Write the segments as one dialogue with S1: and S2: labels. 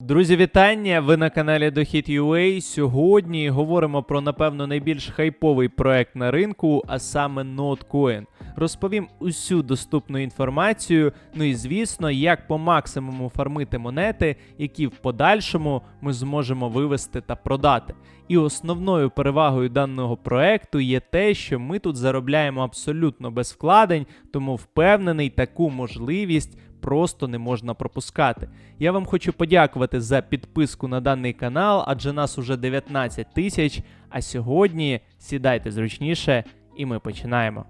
S1: Друзі, вітання! Ви на каналі Дохід.ua. Сьогодні говоримо про напевно найбільш хайповий проект на ринку, а саме NodeCoin. Розповім усю доступну інформацію. Ну і звісно, як по максимуму фармити монети, які в подальшому ми зможемо вивести та продати. І основною перевагою даного проекту є те, що ми тут заробляємо абсолютно без вкладень, тому впевнений, таку можливість просто не можна пропускати. Я вам хочу подякувати за підписку на даний канал, адже нас уже 19 тисяч. А сьогодні сідайте зручніше, і ми починаємо.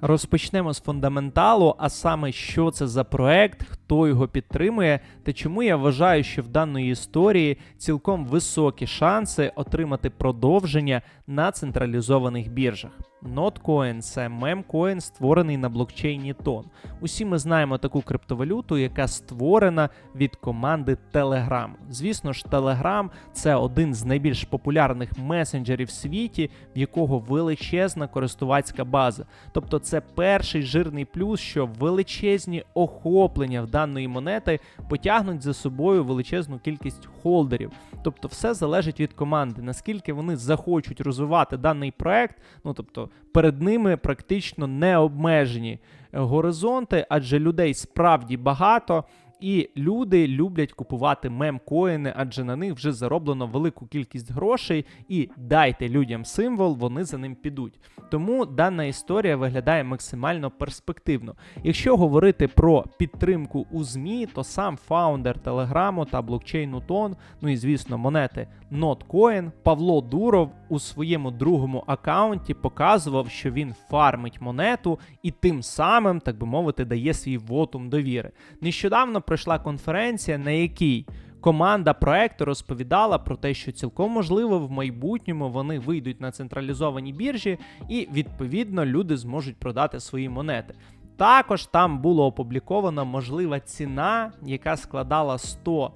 S1: Розпочнемо з фундаменталу, а саме що це за проект, хто його підтримує, та чому я вважаю, що в даної історії цілком високі шанси отримати продовження на централізованих біржах. Notcoin – це мемкоін, створений на блокчейні Тон. Усі ми знаємо таку криптовалюту, яка створена від команди Telegram. Звісно ж, Telegram – це один з найбільш популярних месенджерів в світі, в якого величезна користувацька база. Тобто, це перший жирний плюс, що величезні охоплення в даної монети потягнуть за собою величезну кількість холдерів. Тобто, все залежить від команди, наскільки вони захочуть розвивати даний проект. Ну тобто, перед ними практично необмежені горизонти, адже людей справді багато. І люди люблять купувати мемкоїни, адже на них вже зароблено велику кількість грошей, і дайте людям символ, вони за ним підуть. Тому дана історія виглядає максимально перспективно. Якщо говорити про підтримку у ЗМІ, то сам фаундер Телеграму та блокчейну Тон, ну і звісно, монети Notcoin, Павло Дуров у своєму другому аккаунті показував, що він фармить монету і тим самим, так би мовити, дає свій вотум довіри. Нещодавно пройшла конференція, на якій команда проекту розповідала про те, що цілком можливо в майбутньому вони вийдуть на централізовані біржі, і відповідно люди зможуть продати свої монети. Також там було опубліковано можлива ціна, яка складала 100 е,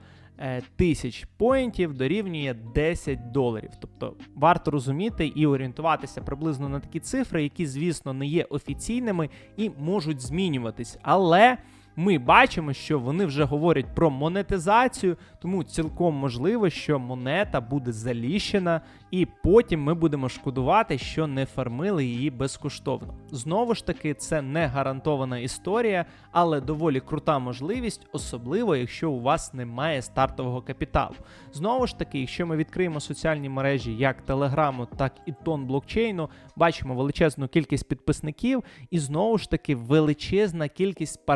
S1: тисяч поінтів дорівнює 10 доларів. Тобто варто розуміти і орієнтуватися приблизно на такі цифри, які, звісно, не є офіційними і можуть змінюватись. Але ми бачимо, що вони вже говорять про монетизацію, тому цілком можливо, що монета буде заліщена, і потім ми будемо шкодувати, що не фармили її безкоштовно. Знову ж таки, це не гарантована історія, але доволі крута можливість, особливо якщо у вас немає стартового капіталу. Знову ж таки, якщо ми відкриємо соціальні мережі як Телеграму, так і тон блокчейну, бачимо величезну кількість підписників, і знову ж таки величезна кількість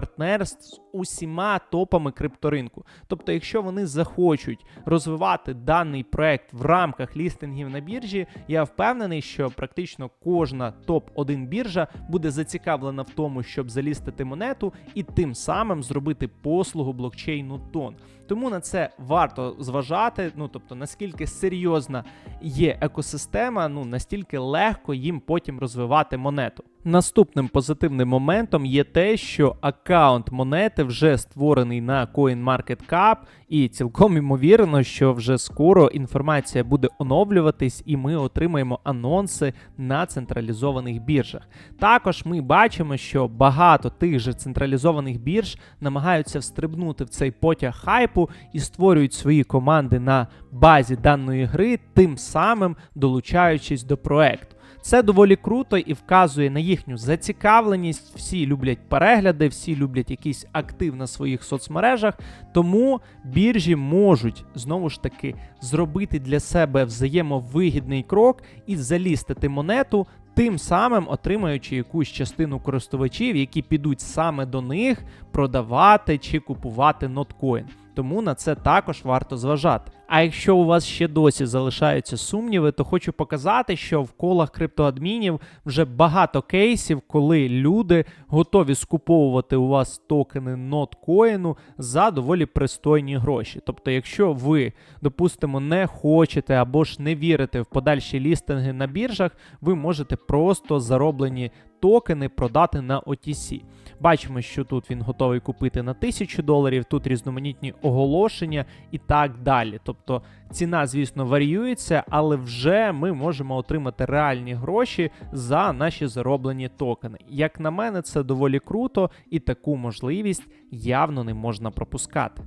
S1: партнерств з усіма топами крипторинку. Тобто, якщо вони захочуть розвивати даний проект в рамках лістингів на біржі, я впевнений, що практично кожна топ-1 біржа буде зацікавлена в тому, щоб залістити монету і тим самим зробити послугу блокчейну тон. Тому на це варто зважати. Ну тобто, наскільки серйозна є екосистема, ну настільки легко їм потім розвивати монету. Наступним позитивним моментом є те, що аккаунт монети вже створений на CoinMarketCap, і цілком ймовірно, що вже скоро інформація буде оновлюватись, і ми отримаємо анонси на централізованих біржах. Також ми бачимо, що багато тих же централізованих бірж намагаються встрибнути в цей потяг хайпу і створюють свої команди на базі даної гри, тим самим долучаючись до проекту. Це доволі круто і вказує на їхню зацікавленість. Всі люблять перегляди, всі люблять якийсь актив на своїх соцмережах. Тому біржі можуть знову ж таки зробити для себе взаємовигідний крок і залістити монету. Тим самим отримаючи якусь частину користувачів, які підуть саме до них продавати чи купувати ноткоін. Тому на це також варто зважати. А якщо у вас ще досі залишаються сумніви, то хочу показати, що в колах криптоадмінів вже багато кейсів, коли люди готові скуповувати у вас токени ноткоїну за доволі пристойні гроші. Тобто, якщо ви, допустимо, не хочете або ж не вірите в подальші лістинги на біржах, ви можете просто зароблені токени продати на OTC. Бачимо, що тут він готовий купити на 1000 доларів, тут різноманітні оголошення і так далі. Тобто ціна, звісно, варіюється, але вже ми можемо отримати реальні гроші за наші зароблені токени. Як на мене, це доволі круто, і таку можливість явно не можна пропускати.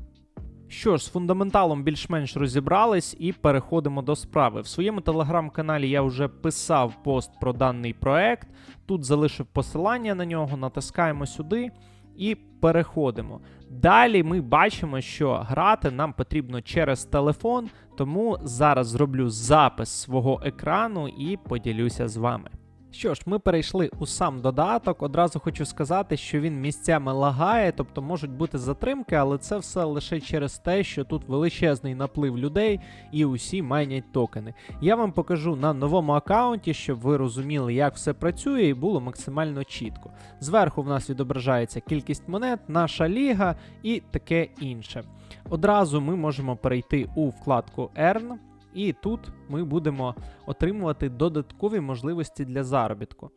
S1: Що ж, з фундаменталом більш-менш розібрались і переходимо до справи. В своєму телеграм-каналі я вже писав пост про даний проект. Тут залишив посилання на нього, натискаємо сюди і переходимо. Далі ми бачимо, що грати нам потрібно через телефон, тому зараз зроблю запис свого екрану і поділюся з вами. Що ж, ми перейшли у сам додаток. Одразу хочу сказати, що він місцями лагає, тобто можуть бути затримки, але це все лише через те, що тут величезний наплив людей і усі майнять токени. Я вам покажу на новому аккаунті, щоб ви розуміли, як все працює, і було максимально чітко. Зверху в нас відображається кількість монет, наша ліга і таке інше. Одразу ми можемо перейти у вкладку Earn. І тут ми будемо отримувати додаткові можливості для заробітку.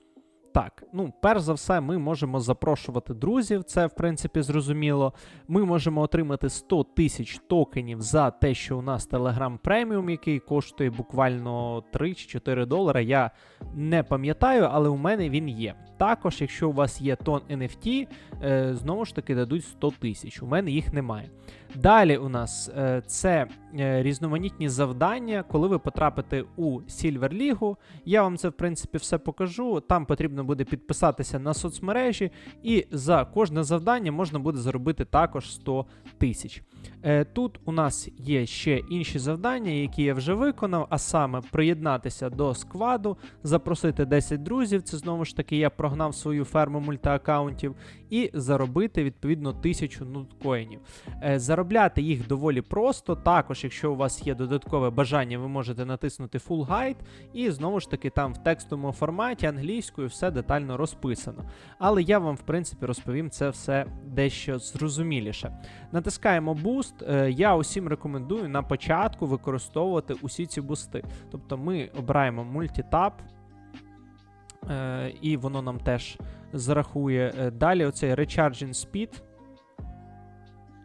S1: Так, ну, перш за все, ми можемо запрошувати друзів, це в принципі зрозуміло. Ми можемо отримати 100 тисяч токенів за те, що у нас Telegram преміум, який коштує буквально 3 чи 4 долара. Я не пам'ятаю, але у мене він є. Також, якщо у вас є тон NFT, е, знову ж таки дадуть 100 тисяч. У мене їх немає. Далі у нас е, це е, різноманітні завдання, коли ви потрапите у Silver Лігу. Я вам це, в принципі, все покажу. Там потрібно буде підписатися на соцмережі, і за кожне завдання можна буде заробити також 100 тисяч. Е, Тут у нас є ще інші завдання, які я вже виконав, а саме приєднатися до скваду, запросити 10 друзів. Це знову ж таки я прогнав свою ферму мультиаккаунтів, і заробити відповідно 1000 нуткоїнів. Е, Заробляти їх доволі просто. Також, якщо у вас є додаткове бажання, ви можете натиснути Full Guide, і знову ж таки там в текстовому форматі англійською все детально розписано. Але я вам, в принципі, розповім це все дещо зрозуміліше. Натискаємо Boost. Е, Я усім рекомендую на початку використовувати усі ці бусти. Тобто ми обираємо мультитап, е, і воно нам теж зарахує. Е, Далі оцей Recharging Speed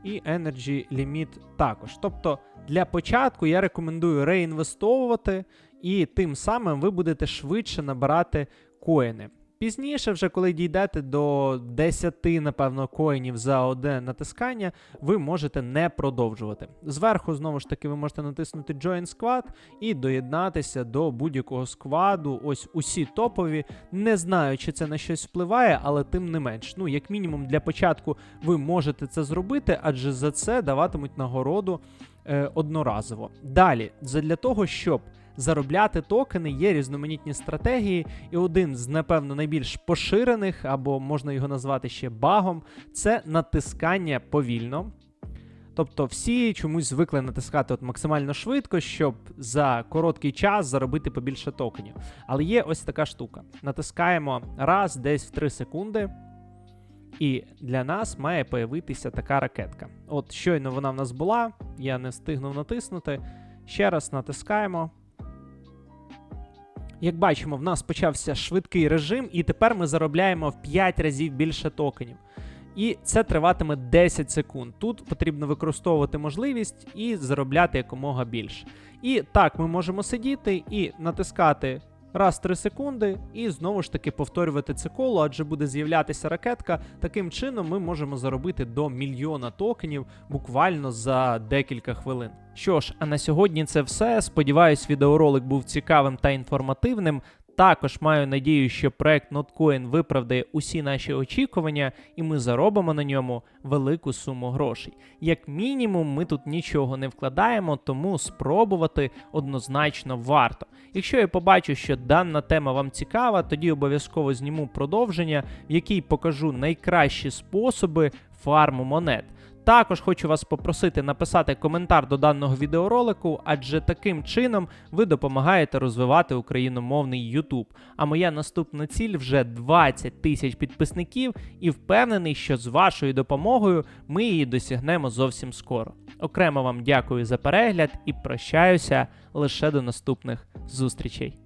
S1: і Energy Limit також. Тобто для початку я рекомендую реінвестовувати, і тим самим ви будете швидше набирати коїни. Пізніше, вже коли дійдете до 10, напевно, коїнів за одне натискання, ви можете не продовжувати. Зверху, знову ж таки, ви можете натиснути Join Squad і доєднатися до будь-якого складу. Ось усі топові. Не знаю, чи це на щось впливає, але тим не менш. Ну, як мінімум, для початку ви можете це зробити, адже за це даватимуть нагороду е, одноразово. Далі, для того, щоб заробляти токени, є різноманітні стратегії, і один з, напевно, найбільш поширених, або можна його назвати ще багом, це натискання повільно. Тобто всі чомусь звикли натискати от максимально швидко, щоб за короткий час заробити побільше токенів. Але є ось така штука. Натискаємо раз десь в 3 секунди. І для нас має появитися така ракетка. От щойно вона в нас була, я не встигнув натиснути. Ще раз натискаємо. Як бачимо, в нас почався швидкий режим, і тепер ми заробляємо в 5 разів більше токенів. І це триватиме 10 секунд. Тут потрібно використовувати можливість і заробляти якомога більше. І так, ми можемо сидіти і натискати раз 3 секунди, і знову ж таки повторювати це коло, адже буде з'являтися ракетка. Таким чином ми можемо заробити до мільйона токенів буквально за декілька хвилин. Що ж, а на сьогодні це все. Сподіваюсь, відеоролик був цікавим та інформативним. Також маю надію, що проект Notcoin виправдає усі наші очікування, і ми заробимо на ньому велику суму грошей. Як мінімум, ми тут нічого не вкладаємо, тому спробувати однозначно варто. Якщо я побачу, що дана тема вам цікава, тоді обов'язково зніму продовження, в якій покажу найкращі способи фарму монет. Також хочу вас попросити написати коментар до даного відеоролику, адже таким чином ви допомагаєте розвивати україномовний YouTube. А моя наступна ціль вже 20 тисяч підписників, і впевнений, що з вашою допомогою ми її досягнемо зовсім скоро. Окремо вам дякую за перегляд і прощаюся лише до наступних зустрічей.